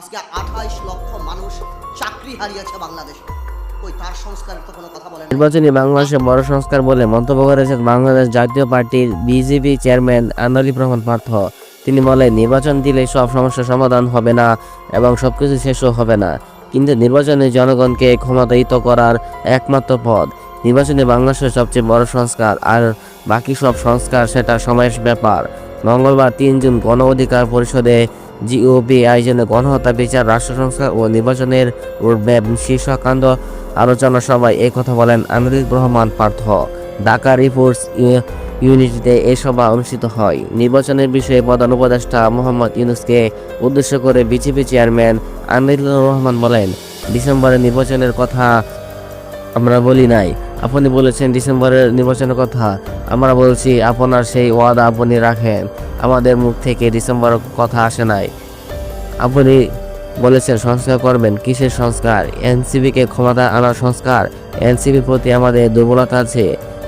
আজকে আঠাইশ লক্ষ মানুষ চাকরি হারিয়েছে বাংলাদেশে। নির্বাচনী বাংলাদেশে বড় সংস্কার বলে মন্তব্য করেছেন বাংলাদেশ জাতীয় পার্টির বিজেপি চেয়ারম্যান পার্থ। তিনি বলেন, নির্বাচন দিলে সব সমস্যার সমাধান হবে না এবং সবকিছু শেষও হবে না। কিন্তু নির্বাচনে জনগণকে ক্ষমতায়িত করার একমাত্র পথ। নির্বাচনে বাংলাদেশের সবচেয়ে বড় সংস্কার আর বাকি সব সংস্কার সেটা সময়ের ব্যাপার। মঙ্গলবার তিন জুন গণ অধিকার পরিষদে জিওপি আয়োজনে গণহত্যা, বিচার, রাষ্ট্র সংস্কার ও নির্বাচনের রোডম্যাপ শীর্ষকান্ত আলোচনা সভায় কথা বলেন আমিরুল রহমান পার্থ। ঢাকা রিপোর্টস ইউনিটিতে এ সভা অনুষ্ঠিত হয়। নির্বাচনের বিষয়ে প্রধান উপদেষ্টা মোহাম্মদ ইউনুসকে উদ্দেশ্য করে বিজেপি চেয়ারম্যান আমিরুল রহমান বলেন, ডিসেম্বরের নির্বাচনের কথা আমরা বলি নাই। আপনি বলেছেন ডিসেম্বরের নির্বাচনের কথা। আমরা বলছি, আপনার সেই ওয়াদা আপনি রাখেন। আমাদের মুখ থেকে ডিসেম্বর কথা আসে নাই। আপনি বলেছেন, সংস্কার করবেন। কিসের সংস্কার? এনসিবিকে ক্ষমতা আনার সংস্কার? এনসিবির প্রতি আমাদের দুর্বলতা আছে।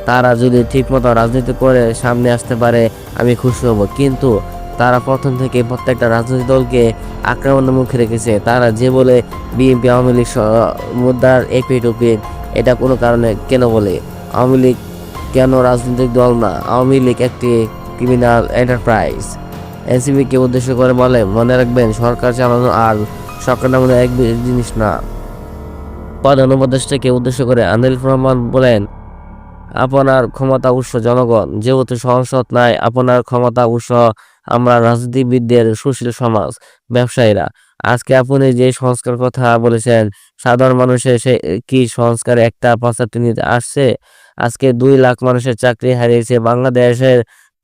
তারা যদি ঠিকমতো রাজনীতি করে সামনে আসতে পারে, আমি খুশি হব। কিন্তু তারা প্রথম থেকে প্রত্যেকটা রাজনৈতিক দলকে আক্রমণের মুখে রেখেছে। তারা যে বলে বিএনপি, আওয়ামী লীগ মুদ্রার এপিট ওপিট এটা কোনো কারণে কেন বলে? আওয়ামী লীগ কেন রাজনৈতিক দল না? আওয়ামী লীগ একটি ক্রিমিনাল এন্টারপ্রাইজ এনসিবিকে উদ্দেশ্য করে বলে, মনে রাখবেন, সরকার চালানো আর সরকার নামানো এক জিনিস না। প্রধান উপদেষ্টাকে উদ্দেশ্য করে আনিল রহমান বলেন, আপনার ক্ষমতা উৎস জনগণ, যেহেতু সংসদ নাই, আপনার ক্ষমতা উৎস আমরা রাজনীতিবিদদের সুশীল সমাজ, ব্যবসায়ীরা। আজকে আপনি যে সংস্কার কথা বলেছেন, সাধারণ মানুষের সে কি সংস্কার একটা প্রস্তাবটি নিতে আসছে? আজকে দুই লাখ মানুষের চাকরি হারিয়েছে বাংলাদেশের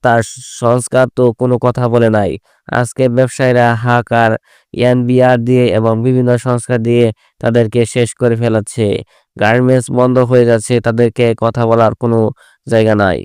তার সংস্কার তো কোনো কথা বলে নাই। আজকে ব্যবসায়ীরা হাকার এনবিআর দিয়ে এবং বিভিন্ন সংস্কার দিয়ে তাদেরকে শেষ করে ফেলাচ্ছে গার্মেন্টস বন্ধ হয়ে যাচ্ছে, তাদেরকে কথা বলার কোনো জায়গা নাই।